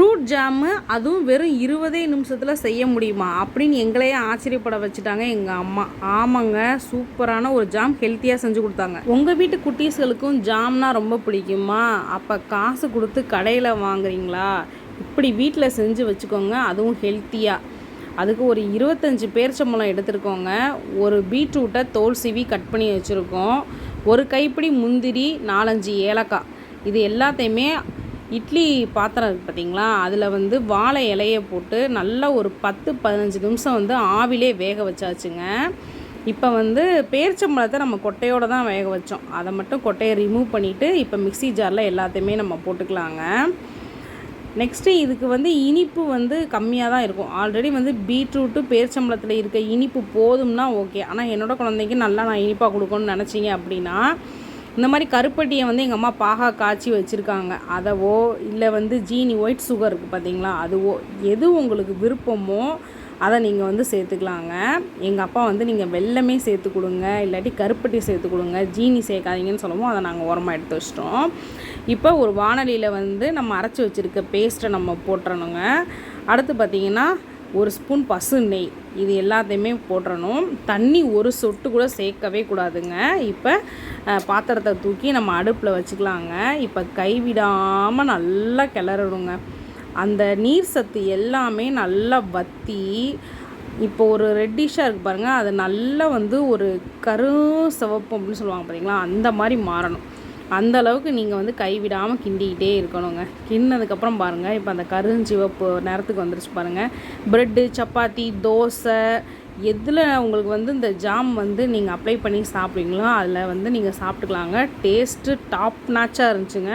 Fruit jam அதுவும் வெறும் இருபதே நிமிஷத்தில் செய்ய முடியுமா? அப்படின்னு எங்களையே ஆச்சரியப்பட வச்சுட்டாங்க எங்கள் அம்மா. ஆமாங்க சூப்பரான ஒரு ஜாம் ஹெல்த்தியாக செஞ்சு கொடுத்தாங்க. உங்கள் வீட்டு குட்டீஸ்களுக்கும் ஜாம்னா ரொம்ப பிடிக்குமா? அப்போ காசு கொடுத்து கடையில் வாங்குறீங்களா? இப்படி வீட்டில் செஞ்சு வச்சுக்கோங்க அதுவும் ஹெல்த்தியாக அதுக்கு ஒரு இருபத்தஞ்சி பேர்ச்சம்பழம் எடுத்துருக்கோங்க. ஒரு பீட்ரூட்டை தோல் சீவி கட் பண்ணி வச்சுருக்கோம். ஒரு கைப்பிடி முந்திரி நாலஞ்சு ஏலக்காய். இது எல்லாத்தையுமே இட்லி பாத்திரம் இருக்குது பார்த்தீங்களா அதில் வந்து வாழை இலையை போட்டு நல்லா ஒரு பத்து பதினஞ்சு நிமிஷம் வந்து ஆவிலே வேக வச்சாச்சுங்க. இப்போ வந்து பேரிச்சம்பழத்தை நம்ம கொட்டையோடு தான் வேக வச்சோம். அதை மட்டும் கொட்டையை ரிமூவ் பண்ணிவிட்டு இப்போ மிக்ஸி ஜாரில் எல்லாத்தையுமே நம்ம போட்டுக்கலாங்க. நெக்ஸ்ட்டு இதுக்கு வந்து இனிப்பு வந்து கம்மியாக தான் இருக்கும். ஆல்ரெடி வந்து பீட்ரூட்டு பேரிச்சம்பழத்தில் இருக்க இனிப்பு போதும்னா ஓகே ஆனால் என்னோடய குழந்தைக்கு நல்லா நான் இனிப்பாக கொடுக்கணும்னு நினச்சிங்க அப்படின்னா இந்த மாதிரி கருப்பட்டியை வந்து எங்கள் அம்மா பாகா காய்ச்சி வச்சுருக்காங்க. அதவோ இல்லை வந்து ஜீனி ஒயிட் சுகர் இருக்குது பார்த்தீங்களா அதுவோ எது உங்களுக்கு விருப்பமோ அதை நீங்கள் வந்து சேர்த்துக்கலாங்க. எங்கள் அப்பா வந்து நீங்கள் வெல்லமே சேர்த்து கொடுங்க. இல்லாட்டி கருப்பட்டி சேர்த்து கொடுங்க. ஜீனி சேர்க்காதீங்கன்னு சொல்லவும் அதை நாங்கள் உரமாக எடுத்து வச்சிட்டோம். இப்போ ஒரு வானலியில் வந்து நம்ம அரைச்சி வச்சுருக்க பேஸ்ட்டை நம்ம போட்டுறணுங்க. அடுத்து பார்த்திங்கன்னா ஒரு ஸ்பூன் பசு நெய். இது எல்லாத்தையுமே போட்டுறணும். தண்ணி ஒரு சொட்டு கூட சேர்க்கவே கூடாதுங்க. இப்போ பாத்திரத்தை தூக்கி நம்ம அடுப்பில் வச்சுக்கலாங்க. இப்போ கைவிடாமல் நல்லா கிளறணுங்க. அந்த நீர் சத்து எல்லாமே நல்லா வற்றி இப்போ ஒரு ரெட்டிஷாக இருக்குது பாருங்கள் அது நல்லா வந்து ஒரு கரு சிவப்பு அப்படின்னு சொல்லுவாங்க பார்த்தீங்களா அந்த மாதிரி மாறணும். அந்த அளவுக்கு நீங்கள் வந்து கைவிடாமல் கிண்டிக்கிட்டே இருக்கணுங்க. கிண்ணதுக்கப்புறம் பாருங்கள் இப்போ அந்த கருஞ்சிவப்பு நேரத்துக்கு வந்துருச்சு பாருங்கள் ப்ரெட்டு சப்பாத்தி தோசை எதில் உங்களுக்கு வந்து இந்த ஜாம் வந்து நீங்கள் அப்ளை பண்ணி சாப்பிட்றீங்களோ அதில் வந்து நீங்கள் சாப்பிட்டுக்கலாங்க. டேஸ்ட்டு டாப் நாச்சாக இருந்துச்சுங்க.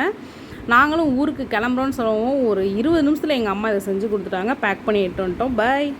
நாங்களும் ஊருக்கு கிளம்புறோன்னு சொல்லவும். ஒரு இருபது நிமிஷத்தில் எங்கள் அம்மா இதை செஞ்சு கொடுத்துட்டாங்க. பேக் பண்ணி எடுத்து வந்துட்டோம். பை